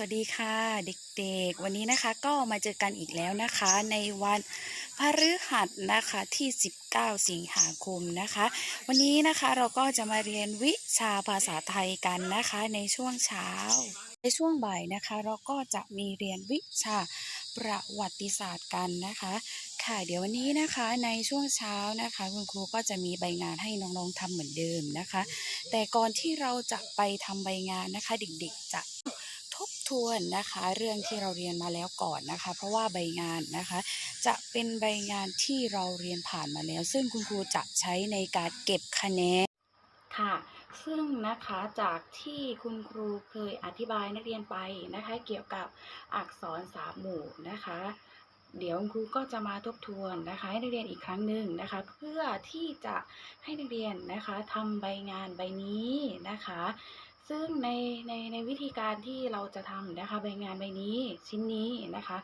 สวัสดีค่ะเด็กๆ วันนี้นะคะก็มาเจอกันอีกแล้วนะคะ ในวันพฤหัสนะคะที่ 19 สิงหาคมนะคะ วันนี้นะคะเราก็จะมาเรียนวิชาภาษาไทยกันนะคะในช่วงเช้า ในช่วงบ่ายนะคะ เราก็จะมีเรียนวิชาประวัติศาสตร์กันนะคะ ค่ะเดี๋ยววันนี้นะคะในช่วงเช้านะคะ คุณครูก็จะมีใบงานให้น้องๆทำเหมือนเดิมนะคะ แต่ก่อนที่เราจะไปทำใบงานนะคะ เด็กๆจะ ทวนนะคะ เรื่องที่เราเรียนมาแล้วก่อนนะคะ เพราะว่าใบงานนะคะ จะเป็นใบงานที่เราเรียนผ่านมาแล้ว ซึ่งคุณครูจะใช้ในการเก็บคะแนนค่ะ ซึ่งนะคะจากที่คุณครูเคยอธิบายนักเรียนไปนะคะ เกี่ยวกับอักษรสามหมู่นะคะเดี๋ยวคุณครูก็จะมาทบทวนนะคะให้นักเรียนอีกครั้งหนึ่งนะคะ เพื่อที่จะให้นักเรียนนะคะทำใบงานใบนี้นะคะ ซึ่งในในในวิธีการที่เราจะทำนะคะใบงานใบนี้ชิ้นนี้นะคะ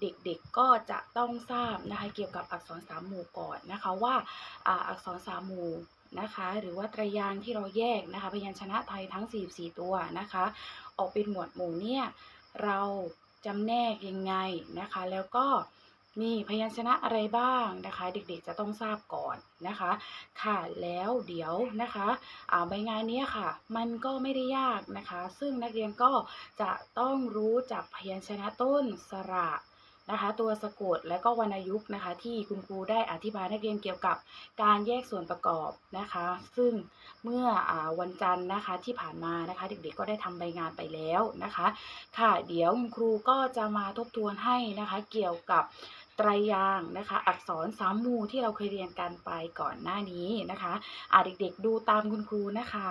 เด็กๆก็จะต้องทราบนะคะเกี่ยวกับอักษรสามหมู่ก่อนนะคะว่าอ่าอักษรสามหมู่นะคะหรือว่าตรยางที่เราแยกนะคะพยัญชนะไทยทั้ง 44 ตัวนะคะ ออกเป็นหมวดหมู่เนี่ยเราจำแนกยังไงนะคะ แล้วก็ มีพยัญชนะอะไรบ้างนะคะ เด็กๆจะต้องทราบก่อนนะคะ ค่ะแล้วเดี๋ยวนะคะอ่าใบงานนี้ค่ะ มันก็ไม่ได้ยากนะคะ ซึ่งนักเรียนก็จะต้องรู้จักพยัญชนะต้นสระนะคะ ตัวสะกดและก็วรรณยุกต์นะคะ ที่คุณครูได้อธิบายนักเรียนเกี่ยวกับการแยกส่วนประกอบนะคะ ซึ่งเมื่ออวันจันทร์นะคะที่ผ่านมานะคะ เด็กๆก็ได้ทำใบงานไปแล้วนะคะ ค่ะเดี๋ยวคุณครูก็จะมาทบทวนให้นะคะ เกี่ยวกับ ไตรยางนะคะ อักษรสามมูที่เราเคยเรียนกันไปก่อนหน้านี้นะคะอ่าเด็กๆดูตามคุณครูนะคะ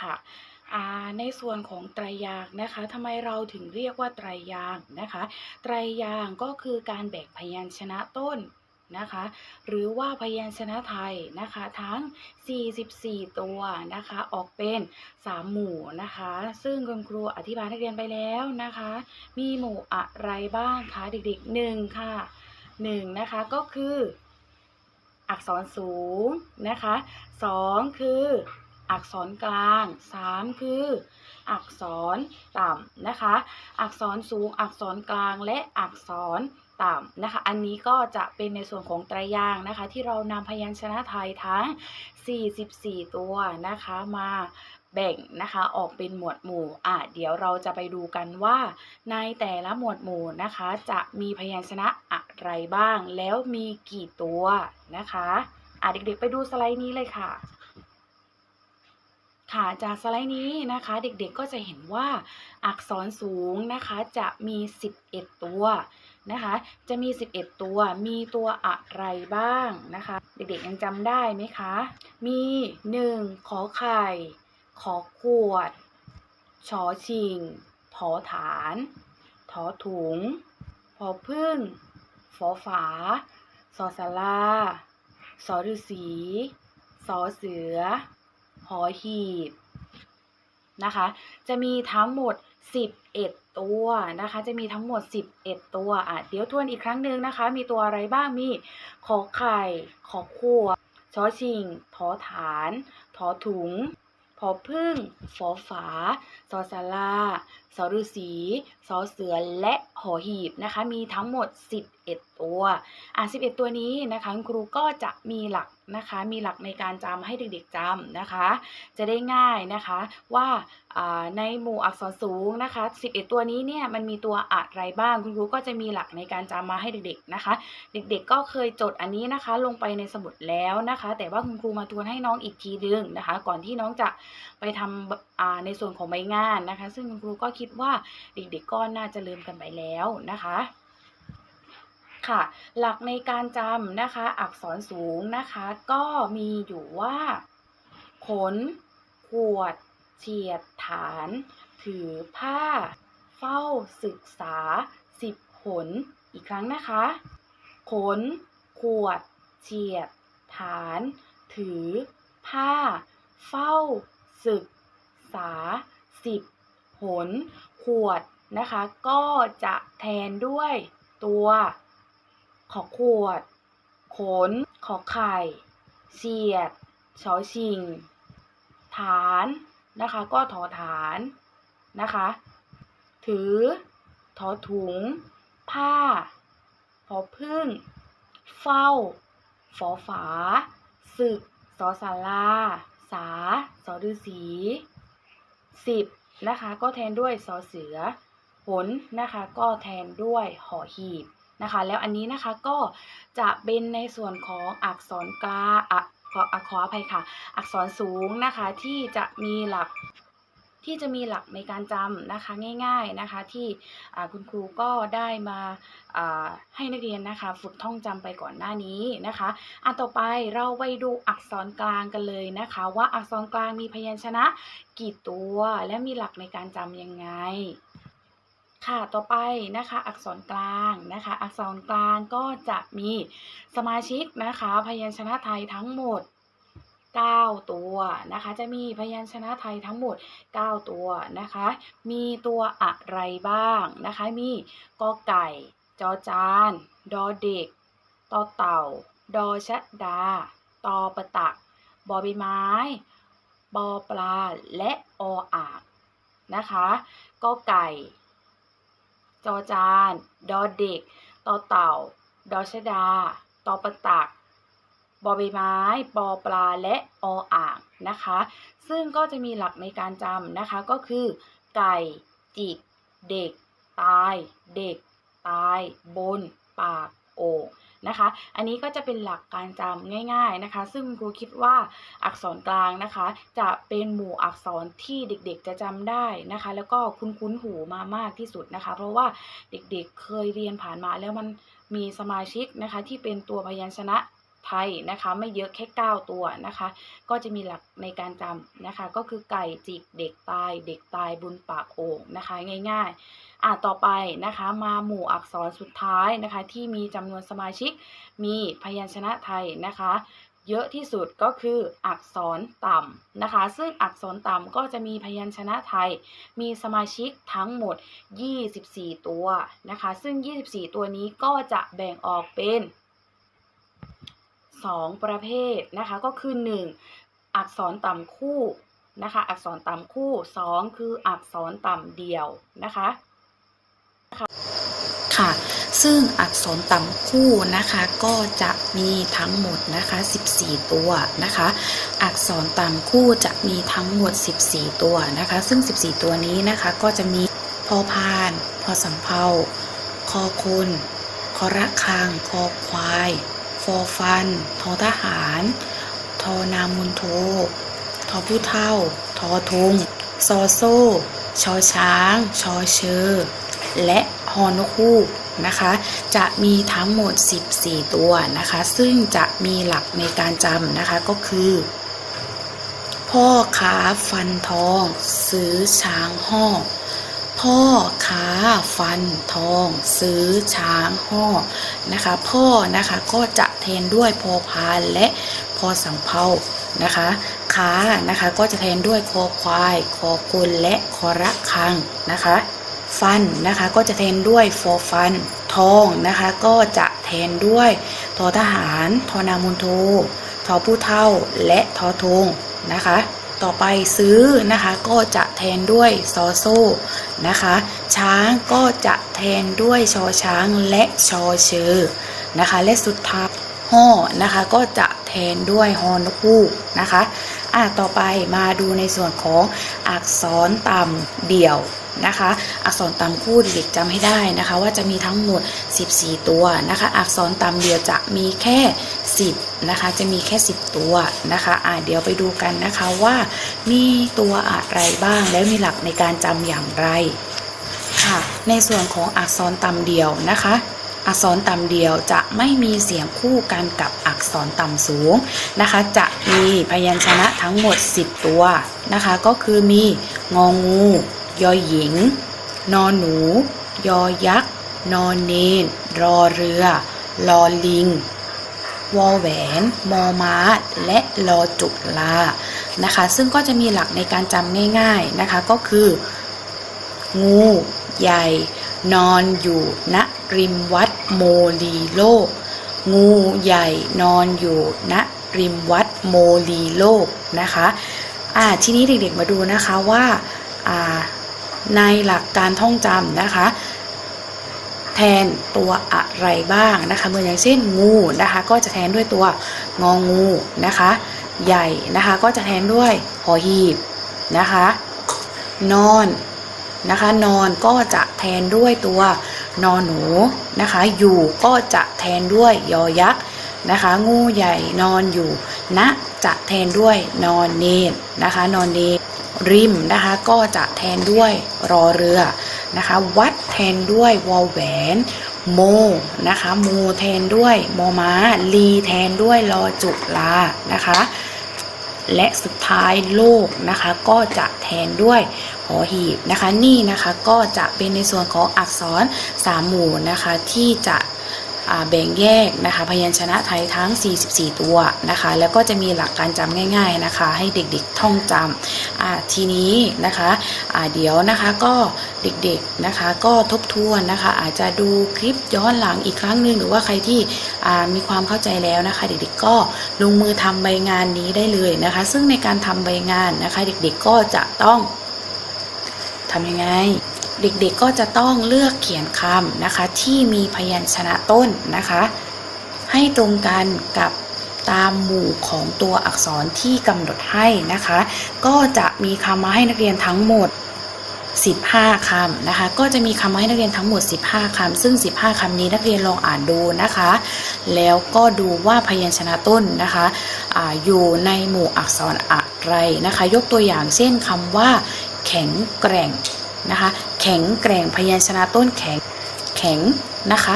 ค่ะอ่าในส่วนของไตรยางนะคะทำไมเราถึงเรียกว่าไตรยางนะคะ ไตรยางก็คือการแบ่งพยัญชนะต้น นะคะ หรือว่าพยัญชนะไทยนะคะทั้ง 44 ตัวนะคะออกเป็น 3 หมู่นะคะ ซึ่งคุณครูอธิบายนักเรียนไปแล้วนะคะ มีหมู่อะไรบ้างคะเด็กๆหนึ่งค่ะหนึ่งนะคะก็คือ อักษรสูงนะคะสองคืออักษรกลางสามคือ อักษรต่ำนะคะ อักษรสูง อักษรกลางและอักษร ต่ำนะคะ อันนี้ก็จะเป็นในส่วนของไตรยางนะคะ ที่เรานำพยัญชนะไทยทั้ง 44 ตัวนะคะมาแบ่งนะคะออกเป็นหมวดหมู่อะเดี๋ยวเราจะไปดูกันว่า ในแต่ละหมวดหมู่นะคะ จะมีพยัญชนะอะไรบ้าง แล้วมีกี่ตัวนะคะอะเด็กๆไปดูสไลด์นี้เลยค่ะค่ะจากสไลด์นี้นะคะเด็กๆก็จะเห็นว่าอักษรสูงนะคะจะมี 11 ตัว นะคะ จะมี 11 ตัว มีตัวอะไรบ้างนะคะ เด็กๆยังจำได้ไหมคะ มี 1. ขอไข่ ขอขวด ชอชิงถอฐาน ถอถุง พอพึ่ง ฝอฝา สอสาราสอฤษีสอเสือ หอหีบนะคะ จะมีทั้งหมด 11 ตัวนะคะ จะมีทั้งหมด 11 ตัวอะเดี๋ยวทวนอีกครั้งหนึ่งนะคะ มีตัวอะไรบ้างมีขอไข่ขอขวดชอชิงทอฐานทอถุงพอพึ่งฝอฝาสอสารา สอฤาษีสอเสือและหอหีบนะคะ มีทั้งหมด 11 ตัวอะ11 ตัวนี้นะคะคุณครูก็จะมีหลักนะคะ มีหลักในการจำให้เด็กๆจำนะคะ จะได้ง่ายนะคะว่าอ่าในหมู่อักษรสูงนะคะ 11 ตัวนี้เนี่ยมันมีตัวอะไรบ้างคุณครูก็จะมีหลักในการจำมาให้เด็กๆนะคะ เด็กๆก็เคยจดอันนี้นะคะ ลงไปในสมุดแล้วนะคะ แต่ว่าคุณครูมาทวนให้น้องอีกทีนึงนะคะ ก่อนที่น้องจะไปทำอ่าในส่วนของใบงานนะคะ ซึ่งคุณครูก็คิดิดว่าเด็กๆก็น่าจะลืมกันไปแล้วนะคะค่ะ หลักในการจำนะคะ อักษรสูงนะคะ ก็มีอยู่ว่า ขน ขวด เฉียดฐาน ถือผ้า เฝ้าศึกษาสิบหนอีกครั้งนะคะ ขน ขวด เฉียด ฐาน ถือ ผ้า เฝ้าศึกษาสิบ หน ขวดนะคะ ก็จะแทนด้วยตัวขอขวด ขน ขอไข่เฉียดชอชิง ฐานนะคะ ก็ถอฐานนะคะ ถือ ถอถุง ผ้าพอพึ่ง เฝ้า ฝอฝา ศึก สอสารา สา สอฤาษีสิบ นะคะ ก็แทนด้วยสอเสือ ผลนะคะ ก็แทนด้วยหอหีบนะคะ แล้วอันนี้นะคะก็จะเป็นในส่วนของอักษรกลาอักขออภัยค่ะ อักษรสูงนะคะที่จะมีหลัก ที่จะมีหลักในการจำนะคะง่ายๆนะคะที่คุณครูก็ได้มาให้นักเรียนนะคะฝึกท่องจำไปก่อนหน้านี้นะคะอะต่อไปเราไปดูอักษรกลางกันเลยนะคะ ว่าอักษรกลางมีพยัญชนะกี่ตัวและมีหลักในการจำยังไงค่ะ ต่อไปนะคะ อักษรกลางนะคะ อักษรกลางก็จะมีสมาชิกนะคะ พยัญชนะไทยทั้งหมด 9 ตัวนะคะ จะมีพยัญชนะไทยทั้งหมด 9 ตัวนะคะ มีตัวอะไรบ้างนะคะ มีกอไก่ จอจาน ดอเด็ก ตอเต่า ดอชะดา ตอประตัก บอใบไม้ ปอปลา และออ่างนะคะกอไก่ จอจาน ดอเด็ก ตอเต่า ดอชดา ตอประตัก บอใบไม้ ปอปลาและออ่างนะคะ ซึ่งก็จะมีหลักในการจำนะคะก็คือ ไก่ จิก เด็ก ตาย เด็ก ตาย บน ปาก โอ่งนะคะ อันนี้ก็จะเป็นหลักการจำง่ายๆนะคะ ซึ่งครูคิดว่าอักษรกลางนะคะ จะเป็นหมู่อักษรที่เด็กๆจะจำได้นะคะ แล้วก็คุ้นๆหูมามากที่สุดนะคะ เพราะว่าเด็กๆเคยเรียนผ่านมาแล้วมันมีสมาชิกนะคะที่เป็นตัวพยัญชนะ ไทยนะคะ ไม่เยอะแค่ 9 ตัวนะคะ ก็จะมีหลักในการจำนะคะ ก็คือไก่จิกเด็กตาย เด็กตายบุญปากโอ่งนะคะ ง่ายๆ อะต่อไปนะคะ มาหมู่อักษรสุดท้ายนะคะ ที่มีจำนวนสมาชิก มีพยัญชนะไทยนะคะเยอะที่สุดก็คืออักษรต่ำนะคะ ซึ่งอักษรต่ำก็จะมีพยัญชนะไทย มีสมาชิกทั้งหมด 24 ตัวนะคะ ซึ่ง 24 ตัวนี้ก็จะแบ่งออกเป็น 2 ประเภทนะคะก็คือ 1 อักษรต่ำคู่นะคะอักษรต่ำคู่ 2 คืออักษรต่ำเดี่ยวนะคะค่ะซึ่งอักษรต่ำคู่นะคะก็จะมีทั้งหมดนะคะ 14 ตัวนะคะ อักษรต่ำคู่จะมีทั้งหมด 14 ตัวนะคะ ซึ่ง 14 ตัวนี้นะคะก็จะมีพอพาน พอสำเภาคอคุณคอระคังคอควาย ฟอฟัน ทอทหาร ทอนามุนโท ทอผู้เท่า ทอทุงซอโซ่ ชอช้าง ชอเชอ และฮอนกฮูกนะคะจะมีทั้งหมด 14 ตัวนะคะ ซึ่งจะมีหลักในการจำนะคะก็คือ พ่อค้าฟันทอง ซื้อช้างห่อ พ่อค้าฟันทอง ซื้อช้างห่อนะคะ พ่อนะคะก็จะแทนด้วยพอพานและพอสำเภานะคะค้านะคะก็จะแทนด้วยคอควายคอกุลและคอระคังนะคะฟันนะคะก็จะแทนด้วยฟอฟันทองนะคะก็จะแทนด้วยทอทหารทอนามุนโททอผู้เท่าและทอทงนะคะ ต่อไปซื้อนะคะก็จะแทนด้วยซอโซ่นะคะ ช้างก็จะแทนด้วยชอช้างและชอเชอนะคะ และสุดท้ายห่อนะคะก็จะแทนด้วยฮอนกูกนะคะอะต่อไปมาดูในส่วนของอักษรต่ำเดี่ยวนะคะ อักษรต่ำคู่เด็กจำให้ได้นะคะ ว่าจะมีทั้งหมด 14 ตัวนะคะ อักษรต่ำเดี่ยวจะมีแค่ 10นะคะจะมีแค่ 10 ตัวนะคะอะเดี๋ยวไปดูกันนะคะว่ามีตัวอะไรบ้างแล้วมีหลักในการจำอย่างไรค่ะในส่วนของอักษรต่ำเดียวนะคะอักษรต่ำเดียวจะไม่มีเสียงคู่กันกับอักษรต่ำสูงนะคะ จะมีพยัญชนะทั้งหมด 10 ตัวนะคะ ก็คือมีงองู ยอหญิง นอหนู ยอยักษ์ นอนเนนรอเรือ ลอลิง วอแหวน มอม้า และลอจุลานะคะ ซึ่งก็จะมีหลักในการจำง่าย ๆนะคะ ก็คือ งูใหญ่ นอนอยู่ณริมวัดโมลีโลก งูใหญ่นอนอยู่ณริมวัดโมลีโลกนะคะอ่าทีนี้เด็กๆมาดูนะคะว่าอ่าในหลักการท่องจำนะคะ แทนตัวอะไรบ้างนะคะเหมือนอย่างเช่นงูนะคะ ก็จะแทนด้วยตัวงองูนะคะ ใหญ่นะคะก็จะแทนด้วยหอหีบนะคะ นอนนะคะ นอนก็จะแทนด้วยตัวนอนหนูนะคะ อยู่ก็จะแทนด้วยยอยักษ์นะคะ งูใหญ่นอนอยู่ณจะแทนด้วยนอนเนนนะคะ นอนเนนริมนะคะ ก็จะแทนด้วยรอเรือ นะคะวัดแทนด้วยวอลแหวนโมนะคะโมแทนด้วยมอมาลีแทนด้วยลอจุลานะคะ และสุดท้ายโลกนะคะก็จะแทนด้วยหอหีบนะคะนี่นะคะก็จะเป็นในส่วนของอักษรสามหมู่นะคะที่จะ แบ่งแยกนะคะพยัญชนะไทยทั้ง 44 ตัวนะคะ แล้วก็จะมีหลักการจำง่าย ๆนะคะ ให้เด็กๆท่องจำอ่าทีนี้นะคะเดี๋ยวนะคะก็เด็กๆนะคะก็ทบทวนนะคะ อาจจะดูคลิปย้อนหลังอีกครั้งหนึ่งหรือว่าใครที่มีความเข้าใจแล้วนะคะ เด็กๆก็ลงมือทำใบงานนี้ได้เลยนะคะ ซึ่งในการทำใบงานนะคะ เด็กๆก็จะต้อง ทำยังไง เด็กๆก็จะต้องเลือกเขียนคำนะคะ ที่มีพยัญชนะต้นนะคะ ให้ตรงกันกับตามหมู่ของตัวอักษรที่กำหนดให้นะคะ ก็จะมีคำมาให้นักเรียนทั้งหมด 15 คำนะคะ ก็จะมีคำมาให้นักเรียนทั้งหมด 15 คำ ซึ่ง 15 คำนี้นักเรียนลองอ่านดูนะคะ แล้วก็ดูว่าพยัญชนะต้นนะคะออยู่ในหมู่อักษรอะไรนะคะ ยกตัวอย่างเช่นคำว่า ข็งแกร่งนะคะ แข็งแกร่งพยัญชนะต้นแข็งแข็งนะคะ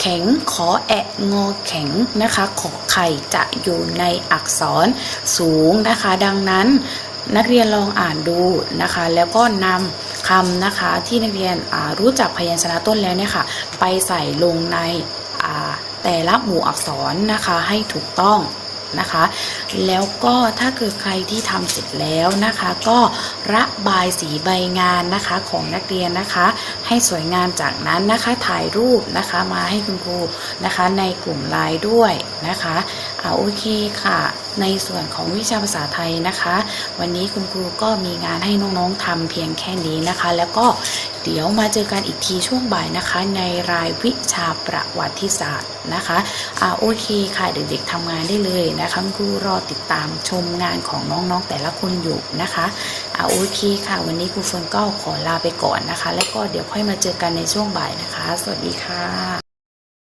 แข็งขอแอะงอแข็งนะคะขอไข่จะอยู่ในอักษรสูงนะคะ ดังนั้นนักเรียนลองอ่านดูนะคะ แล้วก็นำคำนะคะที่นักเรียนรู้จักพยัญชนะต้นแล้วเนี่ยค่ะ ไปใส่ลงในแต่ละหมู่อักษรนะคะให้ถูกต้อง นะคะ แล้วก็ถ้าเกิดใครที่ทำเสร็จแล้วนะคะ ก็ระบายสีใบงานนะคะของนักเรียนนะคะ ให้สวยงามจากนั้นนะคะถ่ายรูปนะคะมาให้คุณครูนะคะในกลุ่มไลน์ด้วยนะคะเอาโอเคค่ะ ในส่วนของวิชาภาษาไทยนะคะ วันนี้คุณครูก็มีงานให้น้องๆทำเพียงแค่นี้นะคะ แล้วก็ เดี๋ยวมาเจอกันอีกทีช่วงบ่ายนะคะ ในรายวิชาประวัติศาสตร์นะคะอ่าโอเคค่ะเด็กๆทำงานได้เลยนะคะครูรอติดตามชมงานของน้องๆแต่ละคนอยู่นะคะอ่าโอเคค่ะ วันนี้ครูเฟิร์นก็ขอลาไปก่อนนะคะ แล้วก็เดี๋ยวค่อยมาเจอกันในช่วงบ่ายนะคะ สวัสดีค่ะ